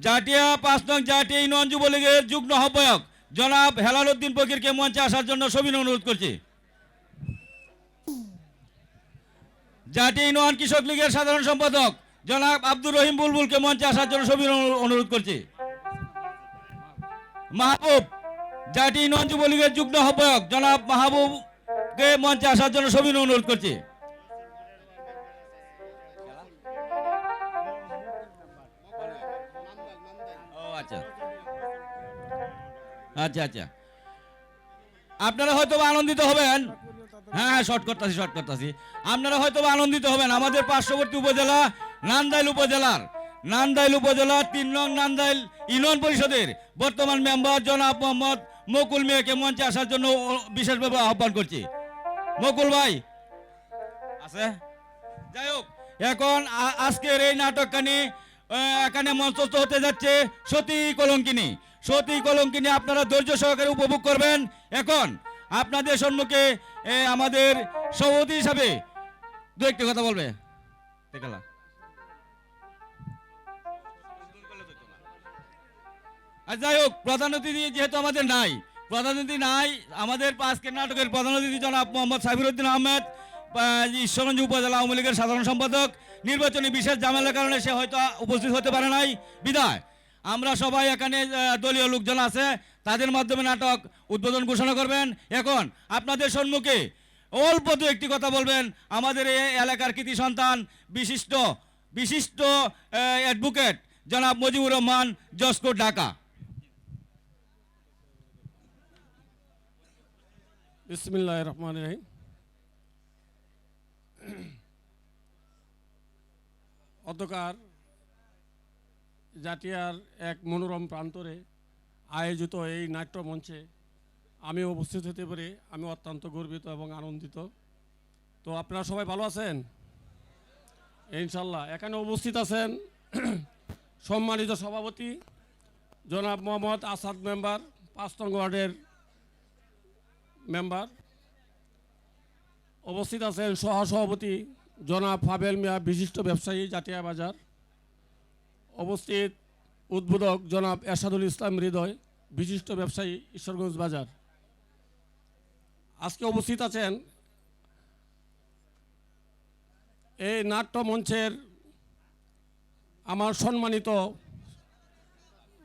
জাটিয়া পাঁচ নং জাটিয়া ইউনিয়ন যুবলীগের যুগ্ম আহ্বায়ক জনাব হেলাল উদ্দিন ফকিরকে মঞ্চে আসার জন্য সবিন অনুরোধ করছি। জাতীয় ইউনিয়ন কৃষক লীগের সাধারণ সম্পাদক জনাব আব্দুর রহিম বুলবুলকে মঞ্চে আসার জন্য সবিন অনু- অনুরোধ করছি। মাহবুব, জাতীয় ইউনিয়ন যুবলীগের যুগ্ম আহ্বায়ক জনাব মাহবুবকে মঞ্চে আসার জন্য সবিন অনুরোধ করছি। আচ্ছা আচ্ছা। আপনারা হয়তো আনন্দিত হবেন। হ্যাঁ হ্যাঁ শর্ট করতেছি শর্ট করতেছি। আপনারা হয়তো আনন্দিত হবেন। আমাদের পার্শ্ববর্তী উপজেলা নান্দাইল উপজেলার। নান্দাইল উপজেলা, তিন নং নান্দাইল ইউনিয়ন পরিষদের বর্তমান মেম্বার জনাব মোহাম্মদ মকুল মিয়াকে মঞ্চে আসার জন্য বিশেষভাবে আহ্বান করছি। মকুল ভাই, আছে? যাই হোক, এখন আজকের এই নাটকখানি এখানে মঞ্চস্থ হতে যাচ্ছে সতী কলঙ্কিনী। সতী কলঙ্কিনী আপনারা ধৈর্য সহকারে উপভোগ করবেন। এখন আপনাদের সম্মুখে আমাদের সভাপতি হিসাবে দু একটি কথা বলবে। দেখালা যাই হোক প্রধান অতিথি যেহেতু আমাদের নাই প্রধান অতিথি নাই আমাদের আজকের নাটকের প্রধান অতিথি জনাব মোহাম্মদ সাবিরুদ্দিন আহমেদ আহ, ঈশ্বরগঞ্জ উপজেলা আওয়ামী লীগের সাধারণ সম্পাদক। নির্বাচনী বিশেষ ঝামেলার কারণে সে হয়তো উপস্থিত হতে পারে নাই। বিদায়। আমরা সবাই এখানে দলীয় লোকজন আছে, তাদের মাধ্যমে নাটক উদ্বোধন ঘোষণা করবেন। এখন আপনাদের সম্মুখে অল্প দু একটি কথা বলবেন। আমাদের এই এলাকার কৃতি সন্তান, বিশিষ্ট বিশিষ্ট অ্যাডভোকেট জনাব মজিবুর রহমান জসকো ঢাকা। বিসমিল্লাহ রহমান রহিম। অতকার জাটিয়ার এক মনোরম প্রান্তরে আয়োজিত এই নাট্যমঞ্চে আমি উপস্থিত হতে পারি আমি অত্যন্ত গর্বিত এবং আনন্দিত। তো আপনারা সবাই ভালো আছেন? ইনশাল্লাহ এখানে উপস্থিত আছেন সম্মানিত সভাপতি জনাব মোহাম্মদ আসাদ মেম্বার পাঁচ নং ওয়ার্ডের মেম্বার। উপস্থিত আছেন সহসভাপতি জনাব ফাবেল মিয়া, বিশিষ্ট ব্যবসায়ী, জাতীয় বাজার। উপস্থিত উদ্বোধক জনাব এরশাদুল ইসলাম হৃদয়, বিশিষ্ট ব্যবসায়ী ঈশ্বরগঞ্জ বাজার। আজকে উপস্থিত আছেন এই নাট্য মঞ্চের আমার সম্মানিত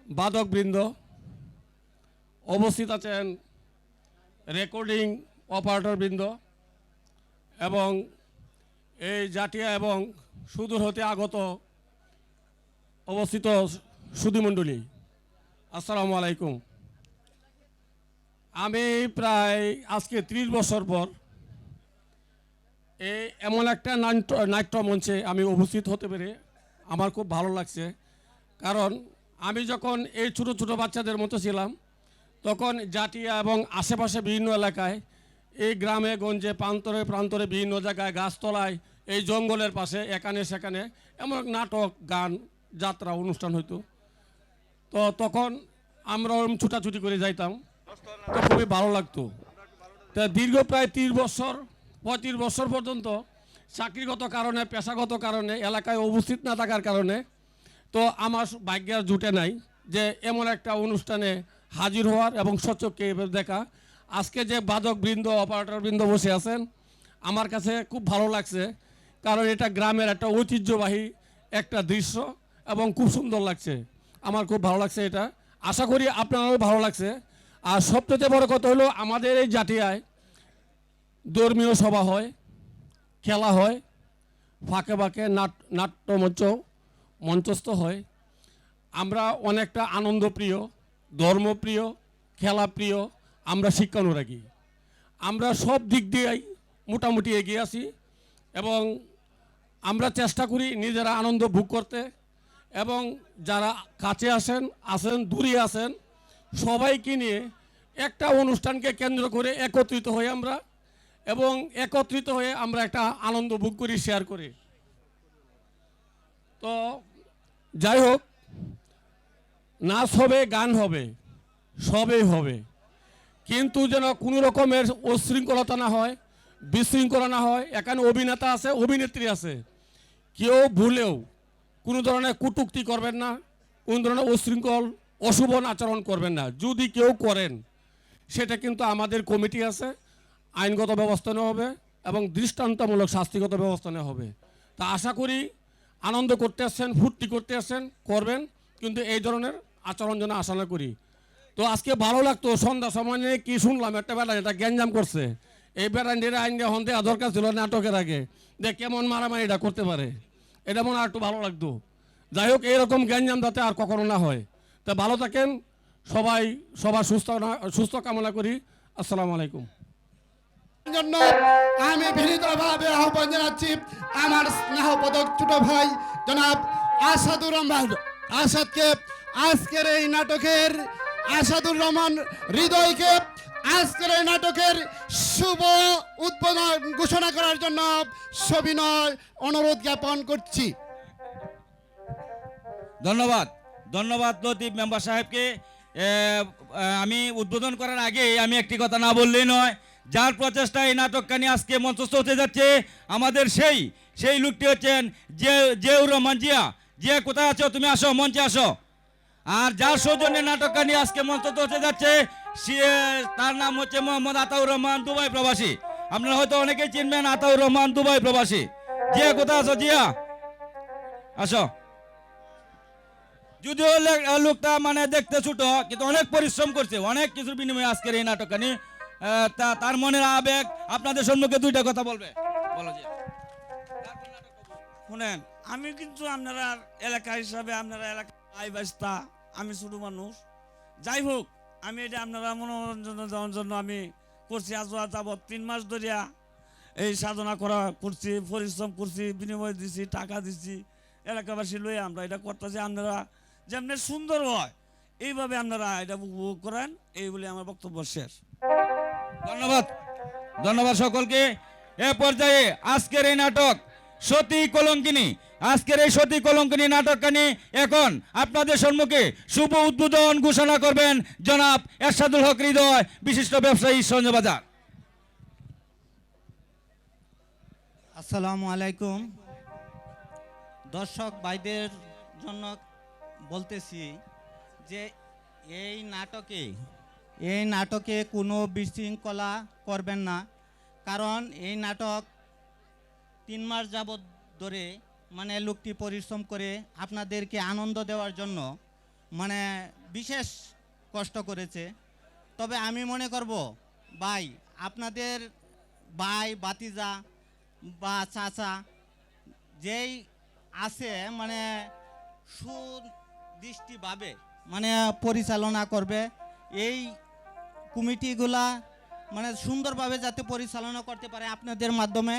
বাদকবৃন্দ। উপস্থিত আছেন রেকর্ডিং অপারেটর বৃন্দ এবং এই জাটিয়া এবং সুদূর হতে আগত অবস্থিত সুধীমণ্ডলী। আসসালামু আলাইকুম। আমি প্রায় আজকে ত্রিশ বছর পর এই এমন একটা নাট্য মঞ্চে আমি উপস্থিত হতে পেরে আমার খুব ভালো লাগছে। কারণ আমি যখন এই ছোটো ছোটো বাচ্চাদের মতো ছিলাম, তখন জাটিয়া এবং আশেপাশে বিভিন্ন এলাকায়, এই গ্রামে, গঞ্জে, প্রান্তরে প্রান্তরে বিভিন্ন জায়গায় গাছতলায়, এই জঙ্গলের পাশে, এখানে, সেখানে এমন নাটক, গান যাত্রা অনুষ্ঠান হইতো। তো তখন আমরা ওরকম ছুটাছুটি করে যাইতাম। তো খুবই ভালো লাগতো। তা দীর্ঘ প্রায় তিরিশ বছর, পঁয়ত্রিশ বছর পর্যন্ত চাকরিগত কারণে, পেশাগত কারণে, এলাকায় উপস্থিত না থাকার কারণে তো আমার ভাগ্যের জুটে নাই যে এমন একটা অনুষ্ঠানে হাজির হওয়ার এবং সচককে দেখা। আজকে যে বাদক বৃন্দ, অপারেটর বৃন্দ বসে আছেন, আমার কাছে খুব ভালো লাগছে। কারণ এটা গ্রামের একটা ঐতিহ্যবাহী একটা দৃশ্য। এবং খুব সুন্দর লাগছে। আমার খুব ভালো লাগছে এটা। আশা করি আপনারও ভালো লাগছে। আর সবচেয়ে বড় কথা হলো আমাদের এই জাতিয়ায় ধর্মীয় সভা হয়, খেলা হয়, ফাঁকে ফাঁকে নাট, নাট্যমঞ্চ, মঞ্চস্থ হয়। আমরা অনেকটা আনন্দপ্রিয়, ধর্মপ্রিয়, খেলাপ্রিয়, আমরা শিক্ষানুরাগী। আমরা সব দিক দিয়েই মোটামুটি এগিয়ে আসি এবং আমরা চেষ্টা করি নিজেরা আনন্দ ভোগ করতে। এবং যারা কাছে আসেন আসেন, দূরে আসেন, সবাইকে নিয়ে একটা অনুষ্ঠানকে কেন্দ্র করে একত্রিত হয়ে আমরা এবং একত্রিত হয়ে আমরা একটা আনন্দ ভোগ করি শেয়ার করি। তো যাই হোক, নাচ হবে, গান হবে, সবই হবে। কিন্তু যেন কোনো রকমের উশৃঙ্খলতা না হয়, বিশৃঙ্খলা না হয়, এখানে অভিনেতা আছে, অভিনেত্রী আছে। কেউ ভুলেও কোনো ধরনের কুটুক্তি করবেন না, কোনো ধরনের উশৃঙ্খল অশুভন আচরণ করবেন না। যদি কেউ করেন, সেটা কিন্তু আমাদের কমিটি আছে, আইনগত ব্যবস্থা নেওয়া হবে এবং দৃষ্টান্তমূলক শাস্তিগত ব্যবস্থা নেওয়া হবে। তা আশা করি আনন্দ করতে আসছেন, ফুর্তি করতে আসছেন, করবেন, কিন্তু এই ধরনের আচরণ যেন আশা করি। তো আজকে ভালো লাগতো, সন্ধ্যা সময় নিয়ে কী শুনলাম, একটা বেলা এটা গ্যাঞ্জাম করছে। এই বেড়ান্ডির আইন গ্রহণ দেওয়া দরকার ছিল নাটকের আগে। যে কেমন মারামারি এটা করতে পারে। এটা মনে হয় একটু ভালো লাগতো। যাই হোক, এইরকম গ্যাঞ্জাম যাতে আর কখনো না হয়। তা ভালো থাকেন, সবাই সবার সুস্থ সুস্থ কামনা করি। আসসালামু আলাইকুম। জন্য আমি বিনীতভাবে আহ্বান জানাচ্ছি আমার স্নেহপদক ছোট ভাই, জনাব আসাদুর রহমান। আসাদকে আজকের এই নাটকের আসাদুর রহমান হৃদয়কে আজকের এই নাটকের শুভ উদ্বোধন ঘোষণা করার জন্য সবিনয় অনুরোধ জ্ঞাপন করছি। ধন্যবাদ। ধন্যবাদ লতিফ মেম্বার সাহেবকে। আমি উদ্বোধন করার আগে আমি একটি কথা না বললেই নয়, যার প্রচেষ্টায় এই নাটকখানি আজকে মঞ্চস্থ হতে যাচ্ছে, আমাদের সেই সেই লোকটি হচ্ছেন যে জিয়াউর রহমান জিয়া। জিয়া, কোথায় আছো? তুমি আসো, মঞ্চে আসো। আর যার সৌজন্যে নিয়ে আজকে মঞ্চস্থ হতে যাচ্ছে তার নাম হচ্ছে মোহাম্মদ আতাউর রহমান, দুবাই প্রবাসী। আপনারা হয়তো অনেকেই চিনবেন আতাউর রহমান, দুবাই প্রবাসী। জিয়া, কোথায় আছো জিয়া? আসো। যদিও লোকটা মানে দেখতে ছোট, কিন্তু অনেক পরিশ্রম করছে, অনেক কিছুর বিনিময়ে আজকের এই নাটকখানি তা তার মনের আবেগ আপনাদের সম্মুখে দুইটা কথা বলবে। বলো যে শুনেন, আমি কিন্তু আপনারা এলাকা হিসাবে, আপনারা এলাকা আই বাস্তা আমি ছোট মানুষ। যাই হোক, আমি এটা আপনারা মনোরঞ্জন দেওয়ার জন্য আমি করছি। আজ যাবৎ তিন মাস ধরিয়া এই সাধনা করা করছি, পরিশ্রম করছি, বিনিময় দিছি, টাকা দিছি। এলাকাবাসী লয়ে আমরা এটা করতেছি। আপনারা যেমনি সুন্দর হয়, এইভাবে আপনারা এটা উপভোগ করেন। এই বলে আমার বক্তব্য শেষ। ধন্যবাদ। ধন্যবাদ সকলকে। এ পর্যায়ে আজকের এই নাটক সতী কলঙ্কিনী। আজকের এই সতী কলঙ্কিনী নাটকখানি এখন আপনাদের সম্মুখে শুভ উদ্বোধন ঘোষণা করবেন জনাব এরশাদুল হক হৃদয়, বিশিষ্ট ব্যবসায়ী সঞ্জয় বাজার। আসসালামু আলাইকুম। দর্শক ভাইদের জন্য বলতেছি যে এই নাটকে এই নাটকে কোনো বিশৃঙ্খলা করবেন না, কারণ এই নাটক তিন মাস যাবৎ ধরে মানে লোকটি পরিশ্রম করে আপনাদেরকে আনন্দ দেওয়ার জন্য মানে বিশেষ কষ্ট করেছে। তবে আমি মনে করব, ভাই, আপনাদের ভাই বাতিজা বা চাচা যেই আছে মানে সুদৃষ্টিভাবে মানে পরিচালনা করবে, এই কমিটিগুলা মানে সুন্দরভাবে যাতে পরিচালনা করতে পারে আপনাদের মাধ্যমে।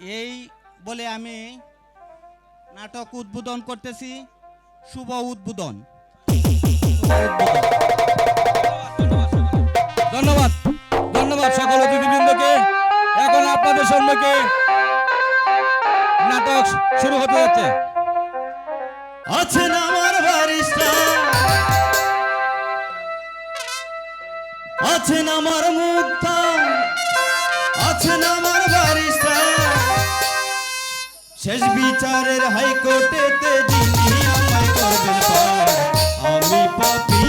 এই বলে আমি নাটক উদ্বোধন করতেছি, শুভ উদ্বোধন। ধন্যবাদ ধন্যবাদ সকল অতিথিবৃন্দকে। এখন আপনাদের সম্মুখে নাটক শুরু হতে যাচ্ছে। আছেন আমার আছেন আমার মুক্তা। শেষ বিচারের হাইকোর্টেতে যিনি আমায় করবেন আমি পাপি